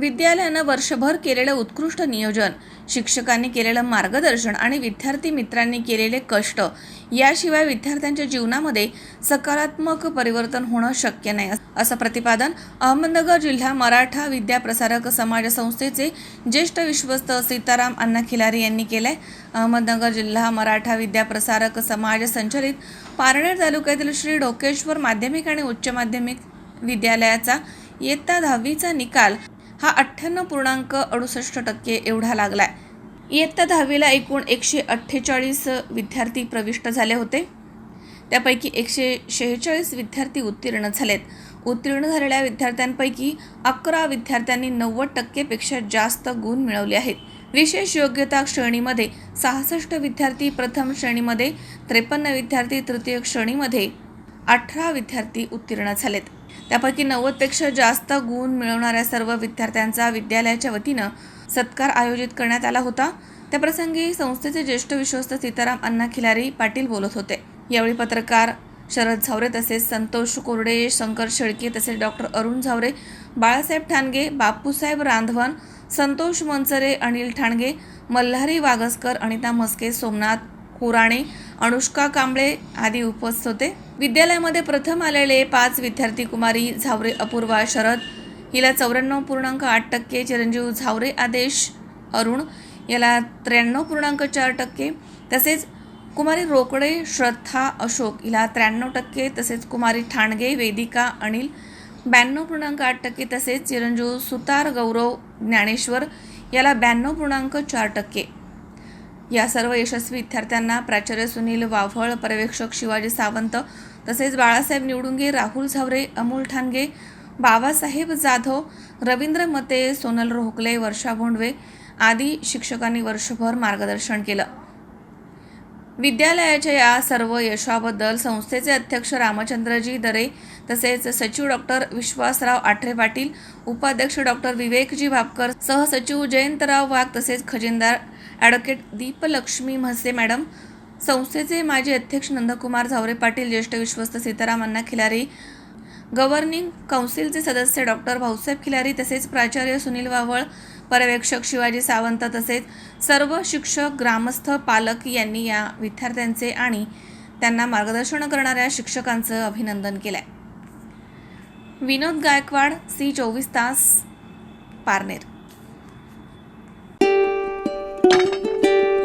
विद्यालयानं वर्षभर केलेलं उत्कृष्ट नियोजन शिक्षकांनी केलेलं मार्गदर्शन आणि विद्यार्थी मित्रांनी केलेले कष्ट याशिवाय विद्यार्थ्यांच्या जीवनामध्ये सकारात्मक परिवर्तन होणं शक्य नाही असं प्रतिपादन अहमदनगर जिल्हा मराठा विद्याप्रसारक समाज संस्थेचे ज्येष्ठ विश्वस्त सीताराम अण्णा खिलारी यांनी केलंय. अहमदनगर जिल्हा मराठा विद्याप्रसारक समाज संचलित पारनेर तालुक्यातील श्री डोकेश्वर माध्यमिक आणि उच्च माध्यमिक विद्यालयाचा इयत्ता दहावीचा निकाल हा अठ्ठ्याण्णव पूर्णांक अडुसष्ट टक्के एवढा लागलाय. इयत्ता दहावीला एकूण एकशे अठ्ठेचाळीस विद्यार्थी प्रविष्ट झाले होते. त्यापैकी एकशे शेहेचाळीस विद्यार्थी उत्तीर्ण झालेत. उत्तीर्ण झालेल्या विद्यार्थ्यांपैकी अकरा विद्यार्थ्यांनी नव्वद टक्केपेक्षा जास्त गुण मिळवले आहेत. विशेष योग्यता श्रेणीमध्ये सहासष्ट विद्यार्थी प्रथम श्रेणीमध्ये त्रेपन्न विद्यार्थी तृतीय श्रेणीमध्ये अठरा विद्यार्थी उत्तीर्ण झालेत. त्यापैकी नव्वदपेक्षा जास्त गुण मिळवणाऱ्या सर्व विद्यार्थ्यांचा विद्यालयाच्या वतीनं सत्कार आयोजित करण्यात आला होता. त्याप्रसंगी संस्थेचे ज्येष्ठ विश्वस्त सीताराम अण्णा खिलारी पाटील बोलत होते. यावेळी पत्रकार शरद झावरे तसेच संतोष कोरडे शंकर शेळके तसेच डॉक्टर अरुण झावरे बाळासाहेब ठाणगे बापूसाहेब रांधवन संतोष मनसरे अनिल ठाणगे मल्हारी वागसकर अनिता म्हस्के सोमनाथ कुराणे अनुष्का कांबळे आदी उपस्थित होते. विद्यालयामध्ये प्रथम आलेले पाच विद्यार्थी कुमारी झावरे अपूर्वा शरद हिला चौऱ्याण्णव पूर्णांक आठ टक्के चिरंजीव झावरे आदेश अरुण याला त्र्याण्णव पूर्णांक चार टक्के तसेच कुमारी रोकडे श्रद्धा अशोक हिला त्र्याण्णव टक्के तसेच कुमारी ठाणगे वेदिका अनिल ब्याण्णव पूर्णांक आठ टक्के तसेच चिरंजीव सुतार गौरव ज्ञानेश्वर याला ब्याण्णव पूर्णांक चार टक्के. या सर्व यशस्वी विद्यार्थ्यांना प्राचार्य सुनील वाव्हळ पर्यवेक्षक शिवाजी सावंत तसेच बाळासाहेब निवडुंगे राहुल झावरे अमोल ठाणगे बाबासाहेब जाधव रवींद्र मते सोनल रोहकले वर्षा भोंडवे आदी शिक्षकांनी वर्षभर मार्गदर्शन केलं. विद्यालयाच्या या सर्व यशाबद्दल संस्थेचे अध्यक्ष रामचंद्रजी दरे तसेच सचिव डॉक्टर विश्वासराव आठरे पाटील उपाध्यक्ष डॉक्टर विवेकजी भापकर सहसचिव जयंतराव वाघ तसेच खजिनदार ॲडव्होकेट दीपलक्ष्मी म्हसे. मॅडम संस्थेचे माजी अध्यक्ष नंदकुमार झावरे पाटील ज्येष्ठ विश्वस्त सीताराम अण्णा खिलारी गव्हर्निंग काउन्सिलचे सदस्य डॉक्टर भाऊसाहेब खिलारी तसेच प्राचार्य सुनील वावळ पर्यवेक्षक शिवाजी सावंत तसेच सर्व शिक्षक ग्रामस्थ पालक यांनी या विद्यार्थ्यांचे आणि त्यांना मार्गदर्शन करणाऱ्या शिक्षकांचं अभिनंदन केलंय. विनोद गायकवाड सी चोवीस तास पारनेर.